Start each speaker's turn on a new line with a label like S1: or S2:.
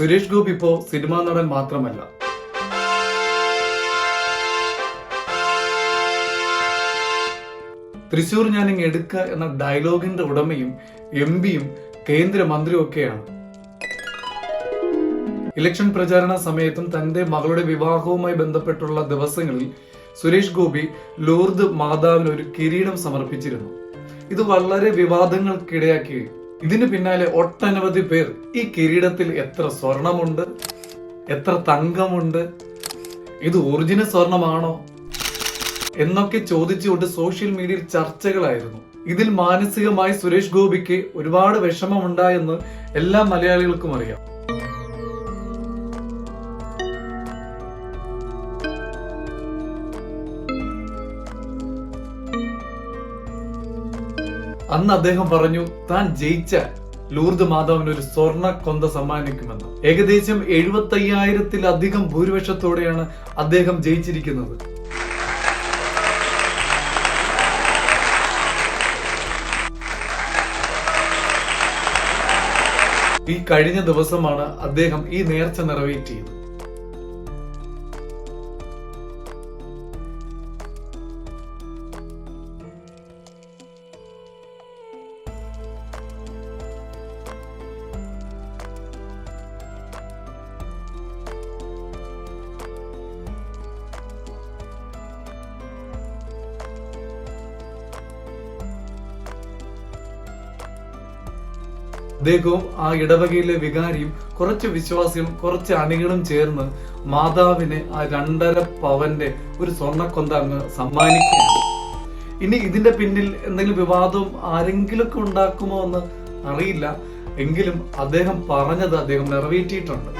S1: സുരേഷ് ഗോപി ഇപ്പോ സിനിമാ നടൻ മാത്രമല്ല. തൃശൂർ ഞാനിങ് എടുക്ക എന്ന ഡയലോഗിന്റെ ഉടമയും എം പിയും കേന്ദ്രമന്ത്രിയും ഒക്കെയാണ്. ഇലക്ഷൻ പ്രചാരണ സമയത്തും തന്റെ മകളുടെ വിവാഹവുമായി ബന്ധപ്പെട്ടുള്ള ദിവസങ്ങളിൽ സുരേഷ് ഗോപി ലൂർദ് മാതാവിന് ഒരു കിരീടം സമർപ്പിച്ചിരുന്നു. ഇത് വളരെ വിവാദങ്ങൾക്കിടയാക്കുകയും ഇതിന് പിന്നാലെ ഒട്ടനവധി പേർ ഈ കിരീടത്തിൽ എത്ര സ്വർണമുണ്ട് എത്ര തങ്കമുണ്ട് ഇത് ഒറിജിനൽ സ്വർണമാണോ എന്നൊക്കെ ചോദിച്ചുകൊണ്ട് സോഷ്യൽ മീഡിയയിൽ ചർച്ചകളായിരുന്നു. ഇതിൽ മാനസികമായി സുരേഷ് ഗോപിക്ക് ഒരുപാട് വിഷമമുണ്ടായെന്ന് എല്ലാ മലയാളികൾക്കും അറിയാം. അന്ന് അദ്ദേഹം പറഞ്ഞു താൻ ജയിച്ച ലൂർദ് മാധവന് ഒരു സ്വർണ കൊന്ത സമ്മാനിക്കുമെന്ന്. ഏകദേശം എഴുപത്തി അയ്യായിരത്തിലധികം ഭൂരിപക്ഷത്തോടെയാണ് അദ്ദേഹം ജയിച്ചിരിക്കുന്നത്. ഈ കഴിഞ്ഞ ദിവസമാണ് അദ്ദേഹം ഈ നേർച്ച നിറവേറ്റിയത്. അദ്ദേഹവും ആ ഇടവകയിലെ വികാരിയും കുറച്ച് വിശ്വാസികളും കുറച്ച് അണികളും ചേർന്ന് മാതാവിനെ ആ രണ്ടര പവന്റെ ഒരു സ്വർണക്കൊന്ത അങ്ങ് സമ്മാനിക്കുകയാണ്. ഇനി ഇതിന്റെ പിന്നിൽ എന്തെങ്കിലും വിവാദവും ആരെങ്കിലുമൊക്കെ ഉണ്ടാക്കുമോ എന്ന് അറിയില്ല. എങ്കിലും അദ്ദേഹം പറഞ്ഞത് അദ്ദേഹം നിറവേറ്റിയിട്ടുണ്ട്.